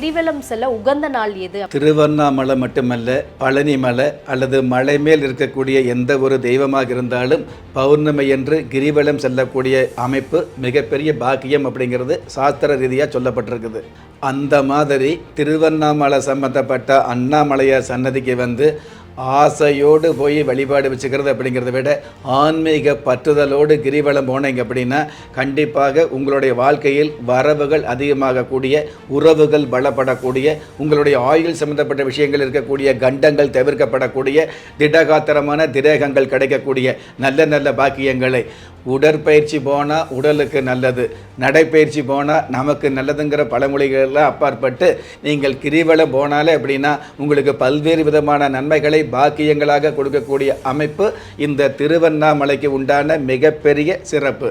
கிரிவலம் செல்ல உகந்த நாள் எது? திருவண்ணாமலை மட்டுமல்ல பழனி மலை அல்லது மலை மேல் இருக்கக்கூடிய எந்த ஒரு தெய்வமாக இருந்தாலும் பௌர்ணமி என்று கிரிவலம் செல்லக்கூடிய அமைப்பு மிகப்பெரிய பாக்கியம் அப்படிங்கிறது சாஸ்திர ரீதியாக சொல்லப்பட்டிருக்குது. அந்த மாதிரி திருவண்ணாமலை சம்மந்தப்பட்ட அண்ணாமலையார் சன்னதிக்கு வந்து ஆசையோடு போய் வழிபாடு வச்சுக்கிறது அப்படிங்கிறத விட ஆன்மீக பற்றுதலோடு கிரிவலம் போனீங்க அப்படின்னா கண்டிப்பாக உங்களுடைய வாழ்க்கையில் வரவுகள் அதிகமாகக்கூடிய உறவுகள் பலப்படக்கூடிய உங்களுடைய ஆயுள் சம்பந்தப்பட்ட விஷயங்கள் இருக்கக்கூடிய கண்டங்கள் தவிர்க்கப்படக்கூடிய திடகாத்திரமான திரேகங்கள் கிடைக்கக்கூடிய நல்ல நல்ல பாக்கியங்களை உடற்பயிற்சி போனால் உடலுக்கு நல்லது நடைப்பயிற்சி போனால் நமக்கு நல்லதுங்கிற பழமொழிகளெல்லாம் அப்பாற்பட்டு நீங்கள் கிரிவலம் போனாலே அப்படின்னா உங்களுக்கு பல்வேறு விதமான நன்மைகளை பாக்கியங்களாக கொடுக்கக்கூடிய அமைப்பு இந்த திருவண்ணாமலைக்கு உண்டான மிகப்பெரிய சிறப்பு.